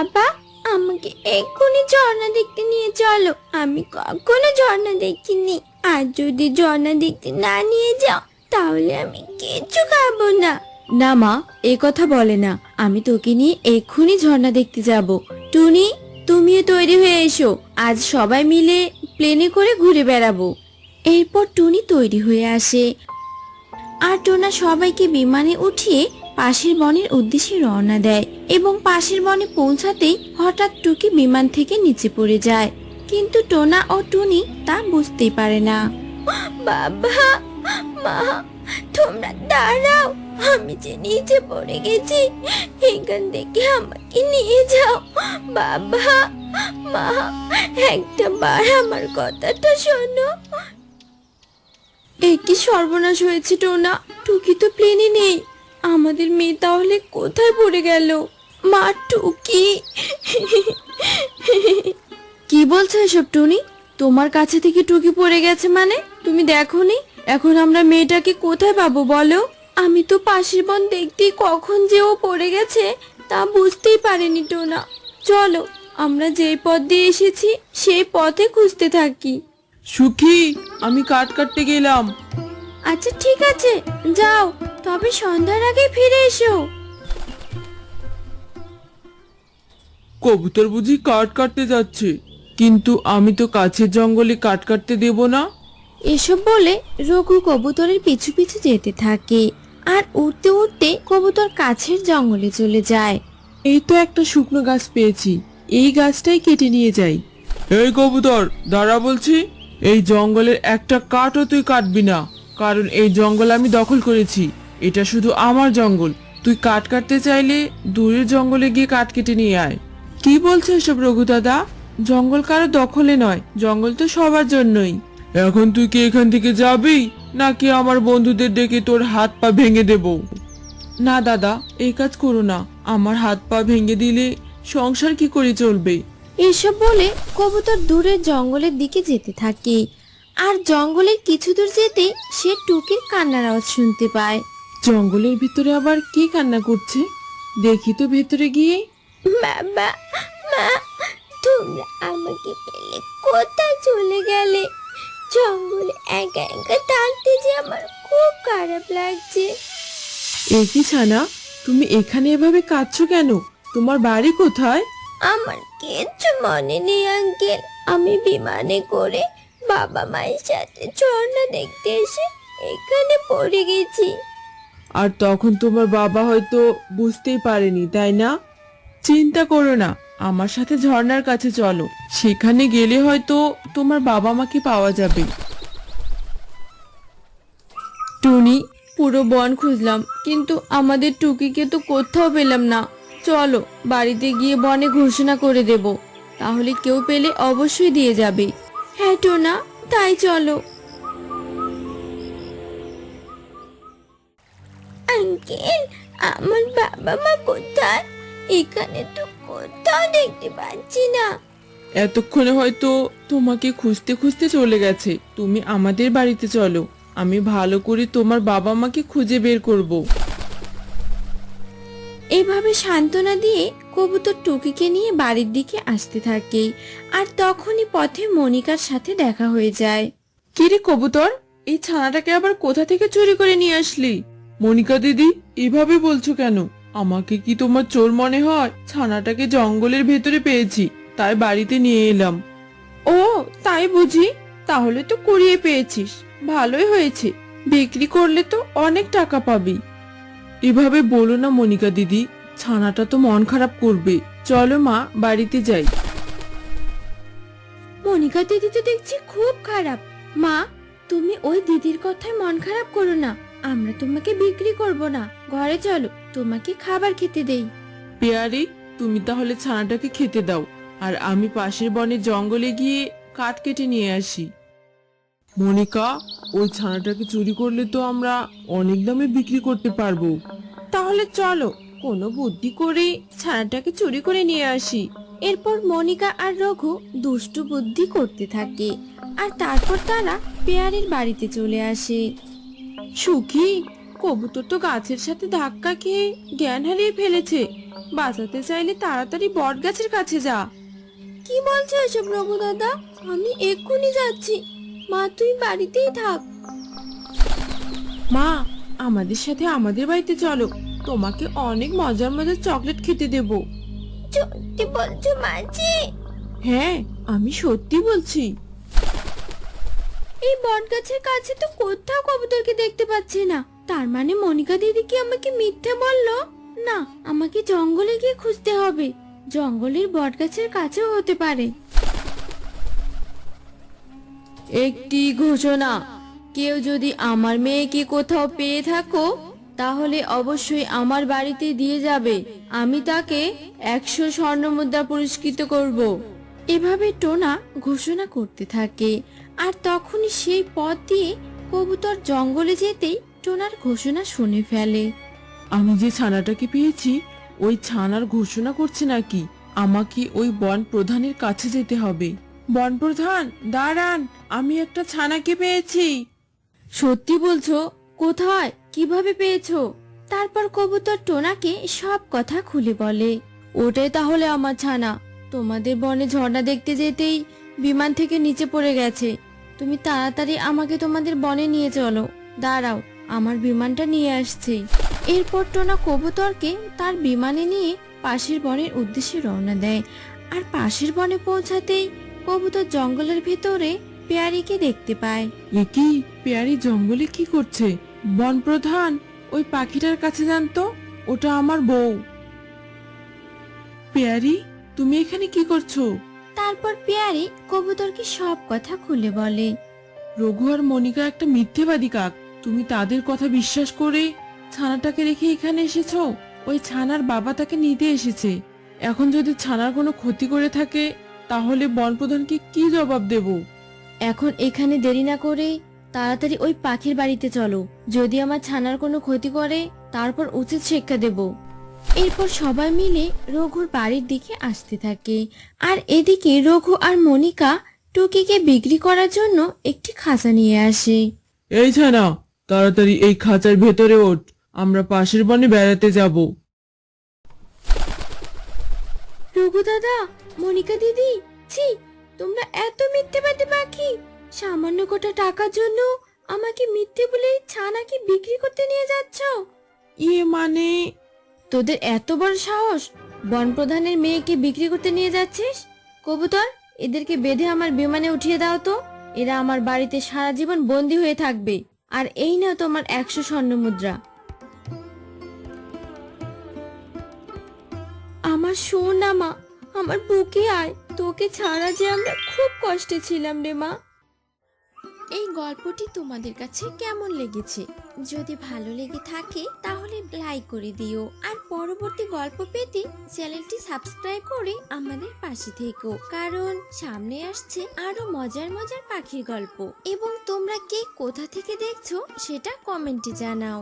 বাবা, আমাকে এক্ষুনি ঝর্ণা দেখতে নিয়ে চলো। আমি কখনো ঝর্ণা দেখিনি। আর যদি ঝর্ণা দেখতে না নিয়ে যাও, তাহলে আমি কিচ্ছু খাব না। না মা, এ কথা বলে না। আমি তোকে নিয়ে এক্ষুনি ঝর্ণা দেখতে যাব। টুনি, তুমিও তৈরি হয়ে এসো। আজ সবাই মিলে প্লেনে করে ঘুরে বেড়াবো। এরপর টুনি তৈরি হয়ে আসে। আর টোনা সবাইকে বিমানে উঠিয়ে পাশের বনের উদ্দেশ্যে রওনা দেয় এবং পাশের বনে পৌঁছাতেই হঠাৎ টুকি বিমান থেকে নিচে পড়ে যায়। কিন্তু টোনা ও টুনি তা বুঝতেই পারে না। বাবা মা তোমরা দাঁড়াও আমি যে নিচে পড়ে গেছি এখান থেকে আমাকে নিয়ে যাও। বাবা মা একটা বার আমার কথাটা শোনো। এ কি সর্বনাশ হয়েছে টোনা টুকি তো প্লেনে নেই। আমাদের মেয়ে তাহলে কোথায় পড়ে গেল? মা টুকি। কি বলছো এসব টুনি? তোমার কাছে থেকে টুকি পড়ে গেছে মানে? তুমি দেখোনি? এখন আমরা মেয়েটাকে কোথায় পাবো বলো? আমি তো পাশের বন দেখতেই কখন যে ও পড়ে গেছে তা বুঝতেই পারেনি টোনা। চলো আমরা যেই পথ দিয়ে এসেছি সেই পথে খুঁজতে থাকি। সুখী আমি কাট কাটতে গেলাম। আচ্ছা ঠিক আছে। যাও। তবে সন্ধ্যার আগে ফিরে এসো। কবুতর বুঝি কাঠ কাটতে যাচ্ছে কিন্তু আমি তো কাছের জঙ্গলে কাঠ কাটতে দেব না। এসব বলে রঘু কবুতরের পিছু পিছু যেতে থাকে আর উঠতে উঠতে কবুতর কাছের জঙ্গলে চলে যায়। এই তো একটা শুকনো গাছ পেয়েছি এই গাছটাই কেটে নিয়ে যাই। এই কবুতর দাঁড়া বলছি এই জঙ্গলের একটা কাঠও তুই কাটবি না কারণ এই জঙ্গল আমি দখল করেছি। এটা শুধু আমার জঙ্গল। তুই কাঠ কাটতে চাইলে দূরের জঙ্গলে গিয়ে কাঠ কেটে নিয়ে আয়। কি বলছো এসব রঘু দাদা? জঙ্গল কারও দখলে নয়, জঙ্গল তো সবার জন্যই। এখন তুই কি এখান থেকে যাবি, নাকি আমার বন্ধুদের ডেকে তোর হাত পা ভেঙে দেবো? না দাদা, এই কাজ করো না। আমার হাত পা ভেঙে দিলে সংসার কি করে চলবে? এসব বলে কবুতর দূরের জঙ্গলের দিকে যেতে থাকে। আর জঙ্গলের কিছু দূর যেতে সে টুকির কান্নার আওয়াজ শুনতে পায়। জঙ্গলের ভিতরে আবার কে কান্না করছে? দেখি তো ভেতরে গিয়ে। বাবা মা তোমরা আমাকে ফেলে কোথায় চলে গেলে? জঙ্গলে একা একা থাকতে যে আমার খুব খারাপ লাগছে। এ কি ছানা তুমি এখানে এভাবে কাঁদছো কেন? তোমার বাড়ি কোথায়? আমার কিচ্ছু মনে নেই আঙ্কেল। আমি বিমানে করে বাবা মায়ের সাথে ঝর্ণা দেখতে এসে এখানে পড়ে গেছি। আর তখন তোমার বাবা হয়তো বুঝতেই পারেনি, তাই না? চিন্তা করো না, আমার সাথে ঝর্ণার কাছে চলো। সেখানে গেলে হয়তো তোমার বাবা মাকে পাওয়া যাবে। টুনি, পুরো বন খুঁজলাম, কিন্তু আমাদের টুকিকে তো কোথাও পেলাম না। চলো, বাড়িতে গিয়ে বনে ঘোষণা করে দেব। তাহলে কেউ পেলে অবশ্যই দিয়ে যাবে। হ্যাঁ টোনা, তাই চলো। আঙ্কেল আমার বাবা মা কোথায়? এখানে তো কোথাও দেখতে পাচ্ছি না। এতক্ষণে হয়তো তোমাকে খুঁজতে খুঁজতে চলে গেছে। তুমি আমাদের বাড়িতে চলো। আমি ভালো করে তোমার বাবা মাকে খুঁজে বের করব। এভাবে সান্ত্বনা দিয়ে কবুতর টুকিকে নিয়ে বাড়ির দিকে আসতে থাকে আর তখনই পথে মনিকার সাথে দেখা হয়ে যায়। কিরে কবুতর এই ছানাটাকে আবার কোথা থেকে চুরি করে নিয়ে আসলি? মনিকা দিদি, এভাবে বলছো কেন? আমাকে কি তোমার চোর মনে হয়? ছানাটাকে জঙ্গলের ভেতরে পেয়েছি, তাই বাড়িতে নিয়ে এলাম। ও, তাই বুঝি? তাহলে তো কুড়িয়ে পেয়েছিস। ভালোই হয়েছে। বিক্রি করলে তো অনেক টাকা পাবি। এভাবে বলো না মনিকা দিদি, ছানাটা তো মন খারাপ করবে। চলো মা, বাড়িতে যাই। মনিকা দিদি তো দেখছি খুব খারাপ। মা, তুমি ওই দিদির কথায় মন খারাপ করো না। আমরা তোমাকে বিক্রি করব না। ঘরে চলো তোমাকে খাবার খেতে দেই। পেয়ারি তুমি তাহলে ছানাটাকে খেতে দাও আর আমি পাশের বনে জঙ্গলে গিয়ে কাঠ কেটে নিয়ে আসি। মনিকা ওই ছানাটাকে চুরি করলে তো আমরা অনেক দামে বিক্রি করতে পারব। তাহলে চলো কোনো বুদ্ধি করে ছানাটাকে চুরি করে নিয়ে আসি। এরপর মনিকা আর রঘু দুষ্টু বুদ্ধি করতে থাকে আর তারপর তারা পেয়ারের বাড়িতে চলে আসে। সুখী? কবুতর তো গাছের সাথে ধাক্কা খেয়ে জ্ঞান হারিয়ে ফেলেছে। বাঁচাতে চাইলে তাড়াতাড়ি বট গাছের কাছে যা। কি বলছো এসব রঘু দাদা আমি এক্ষুনি যাচ্ছি। মা তুই বাড়িতেই থাক। মা আমাদের সাথে আমাদের বাড়িতে চলো। তোমাকে অনেক মজার মজার চকলেট খেতে দেব। সত্যি বলছো মাঝি? হ্যাঁ আমি সত্যি বলছি। এই বট গাছের কাছে তো কোথাও কবুতরকে দেখতে পাচ্ছি না। তার মানে মনিকা দিদি কি আমাকে মিথ্যে বলল? না, আমাকে জঙ্গলে গিয়ে খুঁজতে হবে। জঙ্গলের বটগাছের কাছেও হতে পারে। একটি ঘোষণা, কেউ যদি আমার মেয়েকে কোথাও পেয়ে থাকো, তাহলে অবশ্যই আমার বাড়িতে দিয়ে যাবে। আমি তাকে একশো স্বর্ণ মুদ্রা পুরস্কৃত করব। এভাবে টোনা ঘোষণা করতে থাকে। আর তখনই সেই পথ দিয়ে কবুতর জঙ্গলে যেতেই টোনার ঘোষণা শুনে ফেলে। আমি যে ছানাটাকে পেয়েছি ওই ছানার ঘোষণা করছে নাকি? আমাকে ওই বন প্রধানের কাছে যেতে হবে। বন প্রধান দাঁড়ান আমি একটা ছানাকে পেয়েছি। সত্যি বলছো? কোথায়? কীভাবে পেয়েছ? তারপর কবুতর টোনাকে সব কথা খুলে বলে। ওটাই তাহলে আমার ছানা। তোমাদের বনে ঝর্ণা দেখতে যেতেই বিমান থেকে নিচে পড়ে গেছে। তুমি তাড়াতাড়ি আমাকে তোমাদের বনে নিয়ে চলো। দাঁড়াও, আমার বিমানটা নিয়ে আসছে। এরপর টোনা কবুতরকে তার বিমানে নিয়ে পাশের বনের উদ্দেশ্যে রওনা দেয়। আর পাশের বনে পৌঁছাতেই কবুতর জঙ্গলের ভেতরে পেয়ারিকে দেখতে পায়। এ কি? পেয়ারি জঙ্গলে কি করছে? বন প্রধান, ওই পাখিটার কাছে জানতো ওটা আমার বউ। পেয়ারি তুমি এখানে কি করছ? তারপর পেয়ারি কবুতরকে সব কথা খুলে বলে। রঘু আর মনিকা একটা মিথ্যেবাদী কাক। তুমি তাদের কথা বিশ্বাস করে ছানাটাকে রেখে এখানে এসেছ? ওই ছানার বাবা তাকে নিতে এসেছে। এখন যদি ছানার কোনো ক্ষতি করে থাকে তাহলে বনপ্রধানকে কি জবাব দেব? এখন এখানে দেরি না করে তাড়াতাড়ি ওই পাখির বাড়িতে চলো। যদি আমার ছানার কোনো ক্ষতি করে তারপর উচিত শিক্ষা দেব। এরপর সবাই মিলে রঘুর বাড়ির দিকে আসতে থাকে। আর এদিকে রঘু আর মনিকা টুকিকে বিক্রি করার জন্য একটি খাঁচা নিয়ে আসে। এই ছানা তাড়াতাড়ি এই খাঁচার ভেতরে ওঠ আমরা পাশের বনে বেড়াতে যাব। রঘু দাদা মনিকা দিদি ছি তোমরা এত মিথ্যে মিথ্যেবাদী পাখি। সামান্য কটা টাকার জন্য আমাকে মিথ্যে বলে ছানাকে বিক্রি করতে নিয়ে যাচ্ছ। ইয়ে মানে তোদের এত বড় সাহস? বন প্রধানের মেয়েকে বিক্রি করতে নিয়ে যাচ্ছিস? কবুতর, এদেরকে বেঁধে আমার বিমানে উঠিয়ে দাও তো। এরা আমার বাড়িতে সারা জীবন বন্দি হয়ে থাকবে। আর এই না তোমার একশো স্বর্ণ মুদ্রা। আমার সোনা মা, আমার বুকে আয়। তোকে ছাড়া যে আমরা খুব কষ্টে ছিলাম রে মা। এই গল্পটি তোমাদের কাছে কেমন লেগেছে? যদি ভালো লেগে থাকে, তাহলে লাইক করে দিও। পরবর্তী গল্প পেতে চ্যানেলটি সাবস্ক্রাইব করে আমাদের পাশে থেকো। কারণ সামনে আসছে আরও মজার মজার পাখির গল্প। এবং তোমরা কে কোথা থেকে দেখছ সেটা কমেন্টে জানাও।